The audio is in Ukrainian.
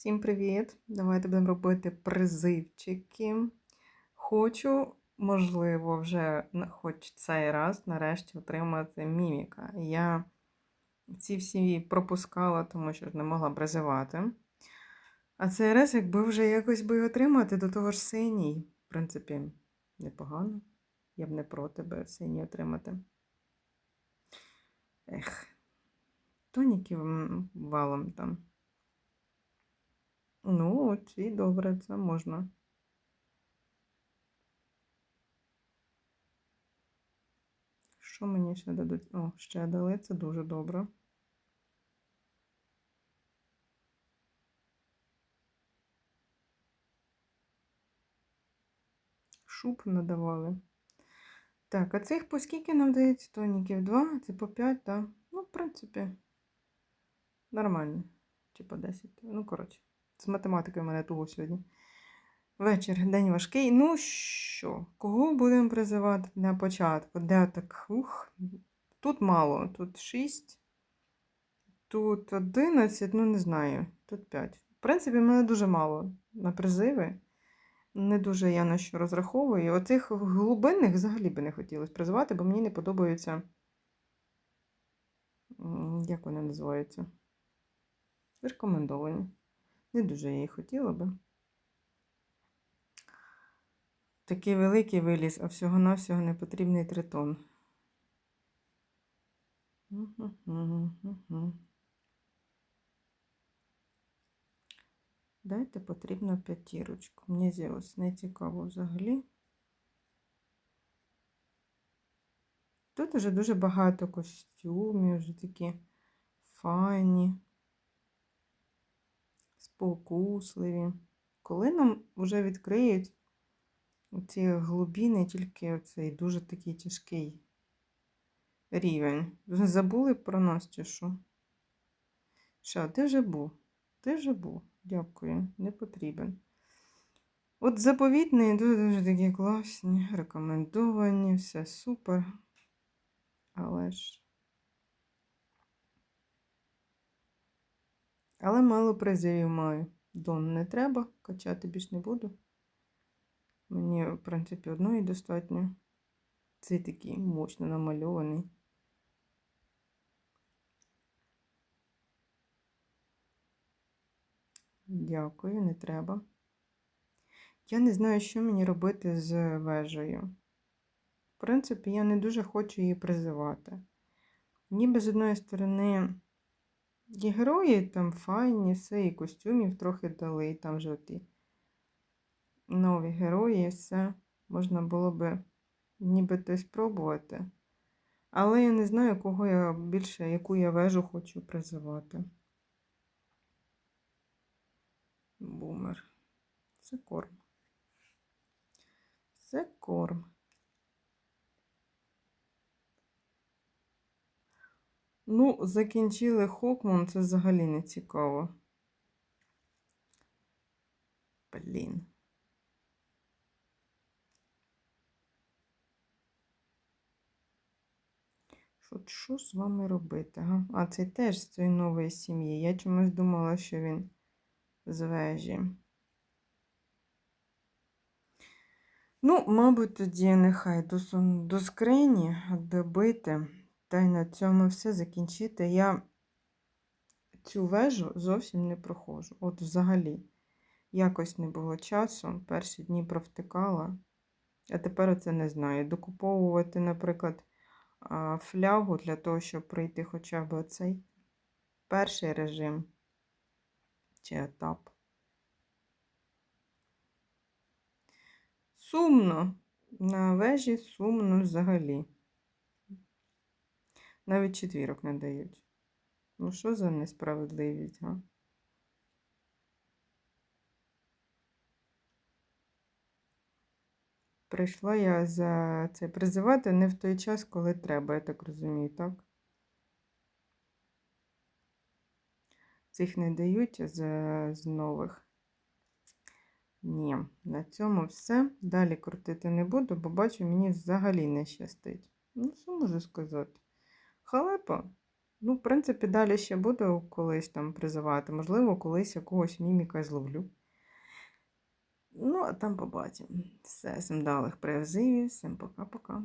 Всім привіт! Давайте будемо робити призивчики. Хочу, можливо, вже хоч цей раз нарешті отримати міміка. Я ці всі пропускала, тому що не могла призивати. А цей раз, якби вже якось би отримати, до того ж синій. В принципі, непогано. Я б не проти би синій отримати. Ех, тоніків валом там. Ну, от і добре, це можна. Що мені ще дадуть? О, ще дали, це дуже добре. Шуб надавали. Так, а цих по скільки нам дається тоніків? Два, це по 5, так? Ну, в принципі, нормально. Чи по 10. Ну, коротше, з математикою мене туго сьогодні. Вечір, день важкий. Ну що, кого будемо призивати на початку? Де так? Ух, тут мало, тут 6, тут 11, ну не знаю, тут 5. В принципі, в мене дуже мало на призиви. Не дуже я на що розраховую. Оцих глибинних взагалі би не хотілося призивати, бо мені не подобаються. Як вони називаються? Рекомендовані. Не дуже я їх хотіла би. Такий великий виліз, а всього-навсього не потрібний тритон. Дайте потрібно п'ятірочку. Мені з'явилось не цікаво взагалі. Тут вже дуже багато костюмів, вже такі файні, спокусливі. Коли нам вже відкриють ці глибини, тільки оцей дуже такий тяжкий рівень. Забули про нас чи що? Що, ти вже був? Ти вже був. Дякую, не потрібен. От заповітний дуже дуже такі класні, рекомендовані, все супер. Але ж. Але мало призивів маю. Дон не треба, качати більш не буду. Мені, в принципі, одної достатньо. Цей такий мощно намальований. Дякую, не треба. Я не знаю, що мені робити з вежею. В принципі, я не дуже хочу її призивати. Ніби з одної сторони, і герої там файні, все, і костюмів трохи дали, і там вже ті нові герої, і все. Можна було би нібито спробувати. Але я не знаю, кого я більше, яку я вежу хочу призивати. Бумер. Це корм. Це корм. Ну, закінчили Хокман, це взагалі не цікаво. Блін. Що, з вами робити? Га? А це теж з цієї нової сім'ї. Я чомусь думала, що він з вежі. Ну, мабуть, тоді нехай до, до скрині добити, та й на цьому все закінчити. Я цю вежу зовсім не проходжу. От взагалі. Якось не було часу. Перші дні провтикала, а тепер оце не знаю. Докуповувати, наприклад, флягу для того, щоб пройти хоча б оцей перший режим чи етап. Сумно. На вежі сумно взагалі. Навіть четвірок не дають. Ну, що за несправедливість, га? Прийшла я за це призивати не в той час, коли треба, я так розумію, так? Цих не дають з, з нових. Ні, на цьому все. Далі крутити не буду, бо бачу, мені взагалі не щастить. Ну, що можу сказати? Халепа. Ну, в принципі, далі ще буду колись там призивати. Можливо, колись якогось міміка зловлю. Ну, а там побачимо. Все, всім далих призивів, всім пока-пока.